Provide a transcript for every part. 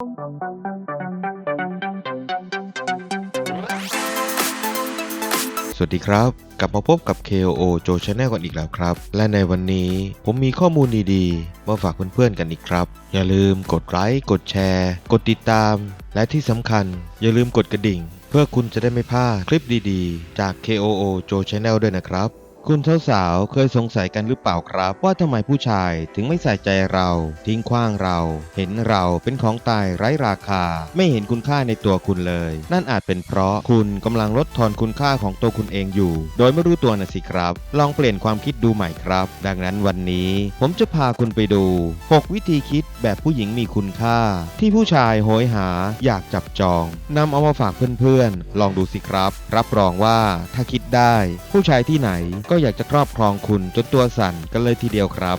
สวัสดีครับ กลับมาพบกับ KOO Joe Channel กันอีกแล้วครับ และในวันนี้ผมมีข้อมูลดีๆ มาฝากเพื่อนๆกันอีกครับ อย่าลืมกดไลค์กดแชร์ กดติดตาม และที่สำคัญ อย่าลืมกดกระดิ่ง เพื่อคุณจะได้ไม่พลาดคลิปดีๆ จาก KOO Joe Channel ด้วยนะครับ คุณสาวๆ เคยสงสัยกันหรือเปล่าครับ ว่าทำไมผู้ชายถึงไม่ใส่ใจเรา ทิ้งขว้างเรา เห็นเราเป็นของตายไร้ราคา ไม่เห็นคุณค่าในตัวคุณเลย นั่นอาจเป็นเพราะคุณกำลังลดทอนคุณค่าของตัวคุณเองอยู่ โดยไม่รู้ตัวนะสิครับ ลองเปลี่ยนความคิดดูใหม่ครับ ดังนั้นวันนี้ ผมจะพาคุณไปดู 6 วิธีคิดแบบผู้หญิงมีคุณค่า ที่ผู้ชายโหยหาอยากจับจองนำเอามาฝากเพื่อนๆ ลองดูสิครับ รับรองว่าถ้าคิดได้ ผู้ชายที่ไหนก็อยากจะครอบครองคุณจนตัวสั่นกันเลยทีเดียวครับ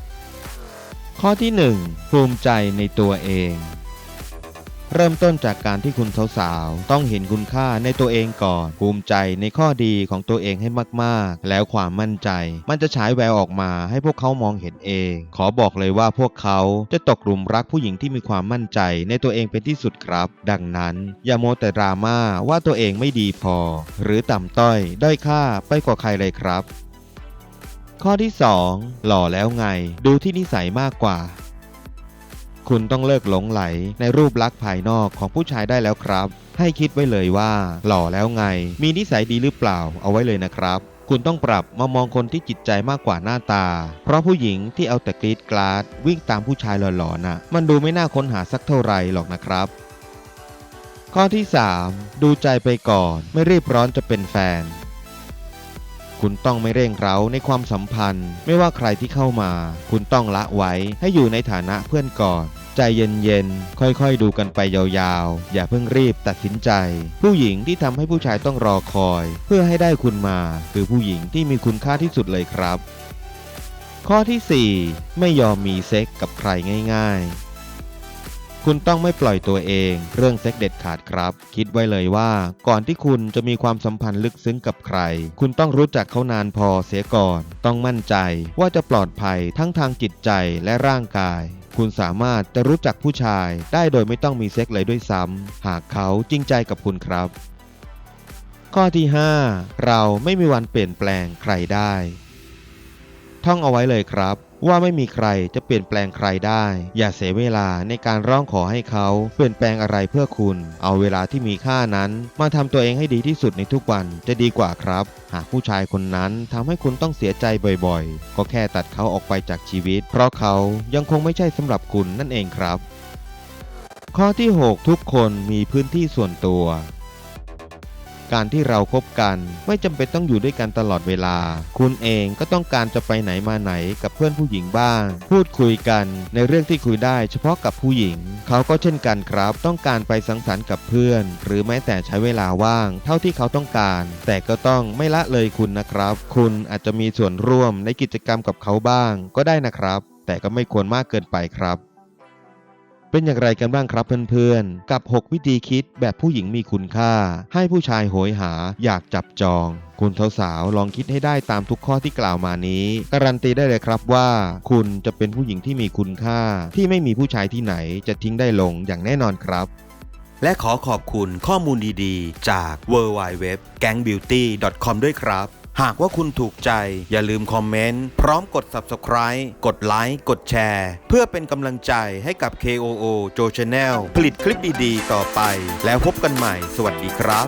ข้อที่ 1 ภูมิใจในตัวเอง เริ่มต้นจากการที่คุณสาวๆต้องเห็นคุณค่าในตัวเองก่อน ภูมิใจในข้อดีของตัวเองให้มากๆ แล้วความมั่นใจ มันจะฉายแววออกมาให้พวกเขามองเห็นเอง ขอบอกเลยว่าพวกเขาจะตกหลุมรักผู้หญิงที่มีความมั่นใจในตัวเองเป็นที่สุดครับ ดังนั้น อย่าโมแต่ดราม่าว่าตัวเองไม่ดีพอ หรือต่ำต้อย ด้อยค่าไปกว่าใครเลยครับ ข้อที่ 2 หล่อแล้วไง ดูที่นิสัยมากกว่า คุณต้องเลิกหลงไหลในรูปลักษณ์ภายนอกของผู้ชายได้แล้วครับ ให้คิดไว้เลยว่า หล่อแล้วไง มีนิสัยดีหรือเปล่าเอาไว้เลยนะครับ คุณต้องปรับมามองคนที่จิตใจมากกว่าหน้าตา เพราะผู้หญิงที่เอาแต่กรีดกราด วิ่งตามผู้ชายหล่อๆน่ะ มันดูไม่น่าค้นหาสักเท่าไหร่หรอกนะครับข้อที่ 3 ดูใจไปก่อน ไม่รีบร้อนจะเป็นแฟน คุณต้องไม่เร่งเร้าในความสัมพันธ์ ไม่ว่าใครที่เข้ามา คุณต้องละไว้ให้อยู่ในฐานะเพื่อนก่อนใจเย็นๆ ค่อยๆ ดูกันไปยาวๆ อย่าเพิ่งรีบตัดสินใจ ผู้หญิงที่ทำให้ผู้ชายต้องรอคอย เพื่อให้ได้คุณมา คือผู้หญิงที่มีคุณค่าที่สุดเลยครับ ข้อที่ 4 ไม่ยอมมีเซ็กกับใครง่าย ๆ คุณต้องไม่ปล่อยตัวเอง เรื่องเซ็กเด็ดขาดครับ คิดไว้เลยว่า ก่อนที่คุณจะมีความสัมพันธ์ลึกซึ้งกับใคร คุณต้องรู้จักเขานานพอเสียก่อน ต้องมั่นใจว่าจะปลอดภัยทั้งทางจิตใจและร่างกายคุณสามารถจะรู้จักผู้ชายได้โดยไม่ต้องมีเซ็กเลยด้วยซ้ำ หากเขาจริงใจกับคุณครับ ข้อที่ 5 เราไม่มีวันเปลี่ยนแปลงใครได้ ท่องเอาไว้เลยครับ ว่าไม่มีใครจะเปลี่ยนแปลงใครได้ อย่าเสียเวลาในการร้องขอให้เขาเปลี่ยนแปลงอะไรเพื่อคุณ เอาเวลาที่มีค่านั้น มาทำตัวเองให้ดีที่สุดในทุกวันจะดีกว่าครับ หากผู้ชายคนนั้นทำให้คุณต้องเสียใจบ่อยๆ ก็แค่ตัดเขาออกไปจากชีวิต เพราะเขายังคงไม่ใช่สำหรับคุณนั่นเองครับ ข้อที่ 6 ทุกคนมีพื้นที่ส่วนตัว การที่เราคบกัน ไม่จำเป็นต้องอยู่ด้วยกันตลอดเวลา คุณเองก็ต้องการจะไปไหนมาไหนกับเพื่อนผู้หญิงบ้าง พูดคุยกันในเรื่องที่คุยได้เฉพาะกับผู้หญิง เขาก็เช่นกันครับ ต้องการไปสังสรรค์กับเพื่อน หรือแม้แต่ใช้เวลาว่าง เท่าที่เขาต้องการ แต่ก็ต้องไม่ละเลยคุณนะครับ คุณอาจจะมีส่วนร่วมในกิจกรรมกับเขาบ้าง ก็ได้นะครับ แต่ก็ไม่ควรมากเกินไปครับ เป็นอย่างไรกันบ้างครับเพื่อนๆ กับ 6 วิธีคิดแบบผู้หญิงมีคุณค่า ให้ผู้ชายโหยหาอยากจับจอง คุณสาวๆลองคิดให้ได้ตามทุกข้อที่กล่าวมานี้ การันตีได้เลยครับว่า คุณจะเป็นผู้หญิงที่มีคุณค่า ที่ไม่มีผู้ชายที่ไหนจะทิ้งได้ลงอย่างแน่นอนครับ และขอขอบคุณข้อมูลดีๆ จาก w w w g a n g b e a u t y c o m ด้วยครับ หากว่าคุณถูกใจ อย่าลืมคอมเมนต์ พร้อมกด Subscribe กดไลค์กดแชร์ เพื่อเป็นกำลังใจให้กับ KOO Joe Channel ผลิตคลิปดีๆ ต่อไป แล้วพบกันใหม่ สวัสดีครับ